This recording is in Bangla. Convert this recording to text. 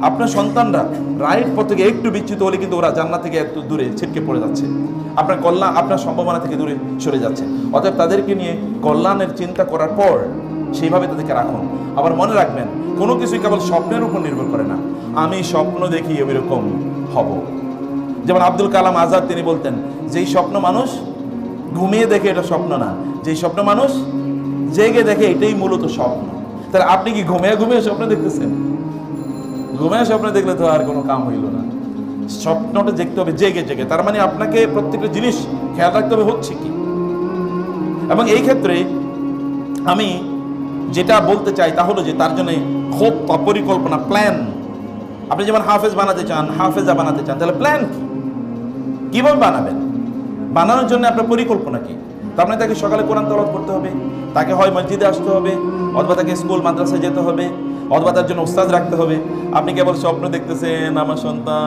আপনার সন্তানরা রাইট পথ থেকে একটু বিচ্যুত হলে কিন্তু ওরা জান্নাত থেকে একটু দূরে ছিটকে পড়ে যাচ্ছে। আপনার কল্যাণ, আপনার সম্ভাবনা থেকে দূরে সরে যাচ্ছে। অতএব তাদেরকে নিয়ে কল্যাণের চিন্তা করার পর সেইভাবে তাদেরকে রাখুন। আবার মনে রাখবেন, কোনো কিছুই কেবল স্বপ্নের উপর নির্ভর করে না। আমি স্বপ্ন দেখি এরকম হব। যেমন আব্দুল কালাম আজাদ তিনি বলতেন, যেই স্বপ্ন মানুষ ঘুমিয়ে দেখে এটা স্বপ্ন না। যেই স্বপ্ন মানুষ জেগে দেখে এটাই মূলত স্বপ্ন। তাহলে আপনি কি ঘুমিয়ে ঘুমিয়ে স্বপ্ন দেখতেছেন? ঘুমিয়ে স্বপ্ন দেখলে তো আর কোনো কাম হইল না। স্বপ্নটা দেখতে হবে, জেগে জেগে। তার মানে আপনাকে প্রত্যেকটা জিনিস খেয়াল রাখতে হবে, হচ্ছে কি? এবং এই ক্ষেত্রে আমি যেটা বলতে চাই তা হলো যে, তার জন্য খুব পরিকল্পনা প্ল্যান আপনি যেমন হাফেজ বানাতে চান, হাফেজা বানাতে চান, তাহলে প্ল্যান কি? কীভাবে বানাবেন? বানানোর জন্য আপনার পরিকল্পনা কি? মানে তাকে সকালে কোরআন তলব করতে হবে, তাকে হয় মসজিদে আসতে হবে, অথবা তাকে স্কুল, মাদ্রাসায় যেতে হবে, অথবা তার জন্য উস্তাদ রাখতে হবে। আপনি কেবল স্বপ্ন দেখতেছেন, আমার সন্তান।